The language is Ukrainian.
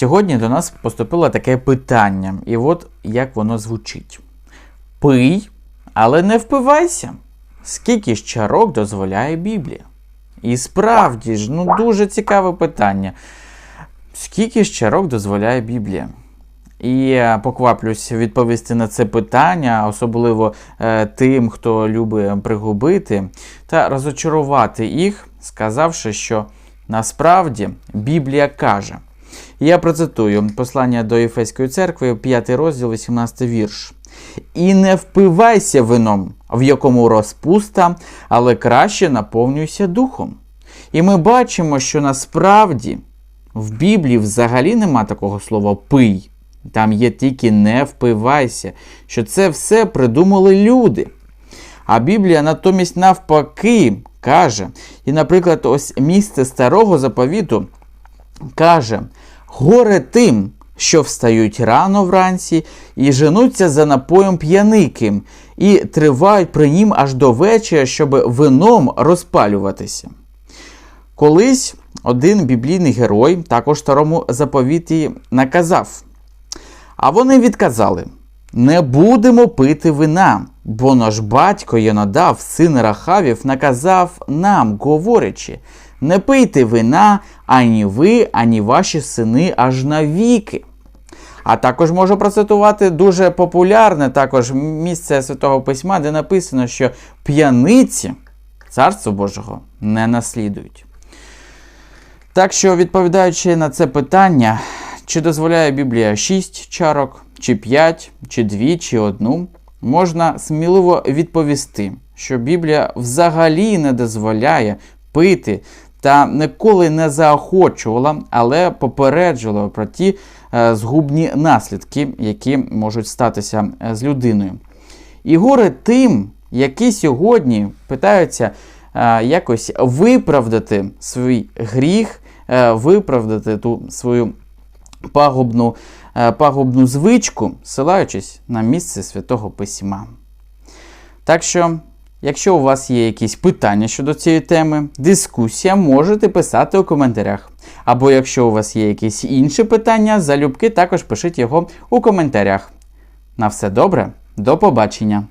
Сьогодні до нас поступило таке питання, і от як воно звучить: Пий, але не впивайся. Скільки ж чарок дозволяє Біблія? І справді ж, ну дуже цікаве питання. Скільки ж чарок дозволяє Біблія? І покваплюсь відповісти на це питання, особливо е, тим, хто любить пригубити, та розочарувати їх, сказавши, що насправді Біблія каже. Я процитую послання до Єфеської церкви, 5 розділ, 18 вірш. І не впивайся вином, в якому розпуста, але краще наповнюйся духом. І ми бачимо, що насправді в Біблії взагалі нема такого слова пий. Там є тільки не впивайся, що це все придумали люди. А Біблія натомість навпаки каже, і, наприклад, ось місце старого заповіту каже: горе тим, що встають рано вранці і женуться за напоєм п'яниким, і тривають при нім аж до вечора, щоб вином розпалюватися. Колись один біблійний герой, також старому заповіті, наказав. А вони відказали: Не будемо пити вина, бо наш батько Йонадав, син Рахавів, наказав нам, говорячи: не пийте вина ані ви, ані ваші сини аж навіки. А також можу процитувати дуже популярне також місце Святого Письма, де написано, що п'яниці Царство Божого не наслідують. Так що, відповідаючи на це питання, чи дозволяє Біблія 6 чарок, чи 5, чи 2, чи 1, можна сміливо відповісти, що Біблія взагалі не дозволяє пити та ніколи не заохочувала, але попереджувала про ті е, згубні наслідки, які можуть статися е, з людиною. І горе тим, які сьогодні питаються е, якось виправдати свій гріх, виправдати ту свою пагубну, пагубну звичку, силаючись на місце святого письма. Так що, якщо у вас є якісь питання щодо цієї теми, дискусія, можете писати у коментарях. Або якщо у вас є якісь інші питання, залюбки також пишіть його у коментарях. На все добре, до побачення!